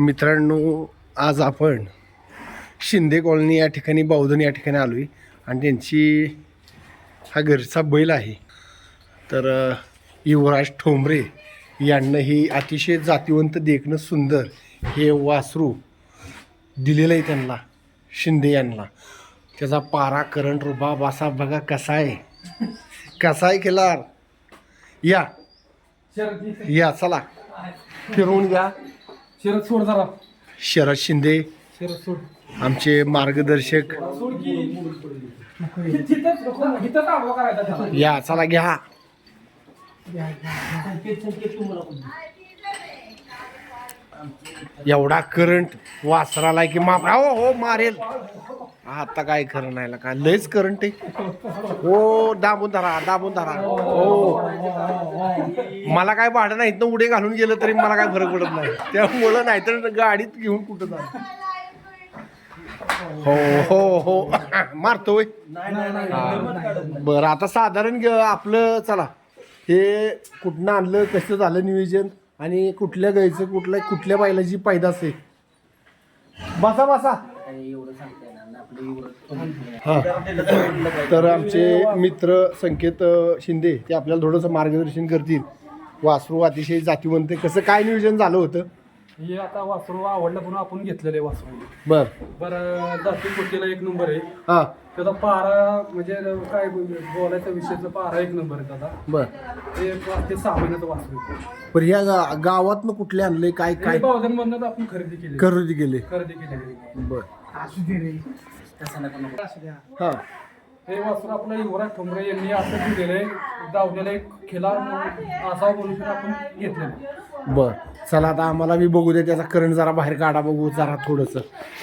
मित्रांनो आज आपण शिंदे कॉलनी या ठिकाणी बावधन या ठिकाणी आलो आहे आणि त्यांची हा घरचा बैल आहे. तर युवराज ठोंबरे यांना ही अतिशय जातिवंत देखणं सुंदर हे वासरू दिलेलं आहे त्यांना शिंदे यांना. त्याचा पारा करंट रुबाब असा बघा कसा आहे. कसा आहे केला या. या चला. फिरवून घ्या. शरद सोड जरा. शरद शिंदे शरद सोड. आमचे मार्गदर्शक. सोड की. हिथंच हिथंच आडवा करायचा त्याला. या चला घ्या. एवढा करंट वासराला की माप हो हो मारेल. आता काय खरं नाही का लयच करंट आहे. हो दाबून धरा दाबून धरा. हो. मला काय भाडं नाही ना उडे घालून गेलं तरी मला काय फरक पडत नाही. त्यामुळं नाहीतर गाडीत घेऊन कुठं जा हो हो हो. मारतोय बरं आता साधारण ग- आपलं चला. हे कुठनं आणलं कसं झालं नियोजन? आणि कुठल्या गायचं कुठल्या कुठल्या बायलाची पैदास आहे? बसा बसा. हा. तर आमचे मित्र संकेत अ, शिंदे ते आपल्याला थोडंसं मार्गदर्शन करतील. वासरू अतिशय जातीवंत आहे. कसं काय नियोजन झालं होतं? हे आता वासरू आवडलं म्हणून आपण घेतलेलं आहे वासरू. बर. बरं जाती कुटीला एक नंबर आहे. हा. त्याचा पारा म्हणजे काय बोलायचा विषयाचा पारा एक नंबर आहे त्याचा. बर. ते पाच ते सहा महिन्याचं वासरू आहे. पण ह्या गा- गावातनं कुठले आणले? काय हे काय आपण खरेदी केली. खरेदी केले. खरेदी केली. बर. हा. हे वासरू आपलं युवराज ठोंबरे यांनी असं दिलेलं आहे. दावलेलं एक खिला असावं म्हणून आपण घेतलेलं आहे. बर. चला आता आम्हाला बी बघू दे त्याचा करंट जरा बाहेर काढा बघू जरा थोडस.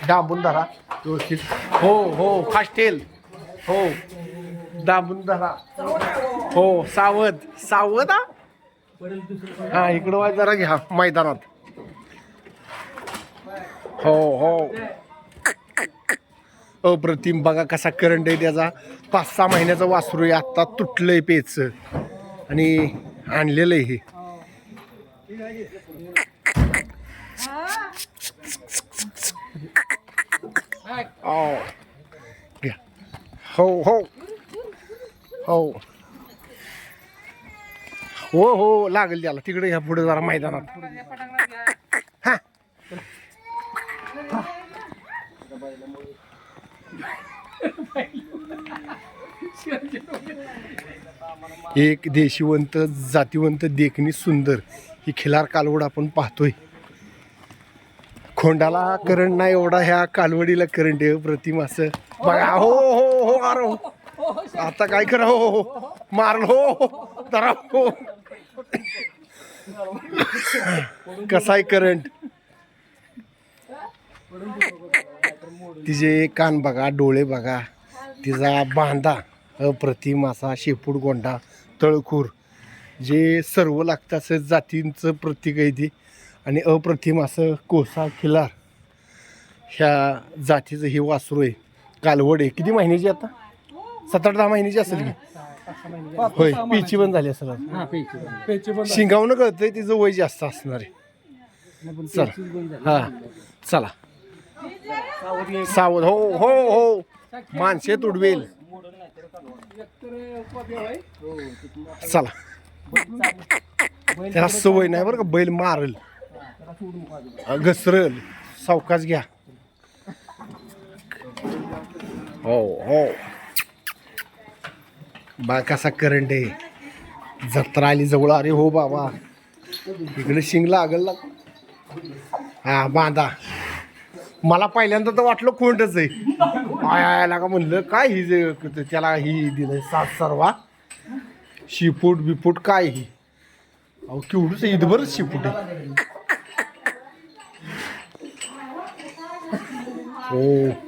दाबून धरा व्यवस्थित. हो हो फास्टेल हो. दाबून धरा. हो सावध सावध हा. हा इकडं वा जरा घ्या मैदानात. हो हो. अप्रतिम. बघा कसा करंट आहे त्याचा. पाच सहा महिन्याचा वासरू आहे. आत्ता तुटलं आहे पेच. आणि आणलेलं आहे हे. हो घ्या. हो हो. हो. हो हो. लागेल त्याला. तिकडे ह्या पुढे जरा मैदानात. हा. एक देशीवंत जातीवंत देखणी सुंदर ही खिलार कालवड आपण पाहतोय. खोंडाला करंट नाही एवढा ह्या कालवडीला करंट आहे हो, प्रतिम असं. बघा हो हो हो, हो अरे हो. आता काय करा हो हो हो. मारल हो हो, हो हो. कसा आहे करंट? तिचे कान बघा डोळे बघा. तिचा बांधा अप्रतिम असा शेपूट गोंडा तळखूर जे सर्व लागतं असं जातींचं प्रतीक आहे ते. आणि अप्रतिम असं कोसा खिलार ह्या जातीचं हे वासरू आहे. कालवड आहे. किती महिन्याची आता? सात आठ दहा महिन्याची असेल की? होय पिची पण झाली असेल आता. शिंगावणं कळतंय तिचं वय जास्त असणार आहे. चला. हा चला. सावध हो हो हो. माणसे तुडवेल. चला. त्याला सवय नाही बरं का बैल मारल. घसरल. सावकाश घ्या. हो हो. बा कसा करंट आहे? जत्रा आली जवळ. अरे हो बाबा. इकडे शिंग लागल ना. हा बांधा. मला पहिल्यांदा तर वाटलं कोणतच आहे. आयला का म्हणलं काय ही जे त्याला ही दिलं सात सर्वा. शिपूट बिपूट काय ही? अहो केवढंच इथभरच शिपूट आहे. हो.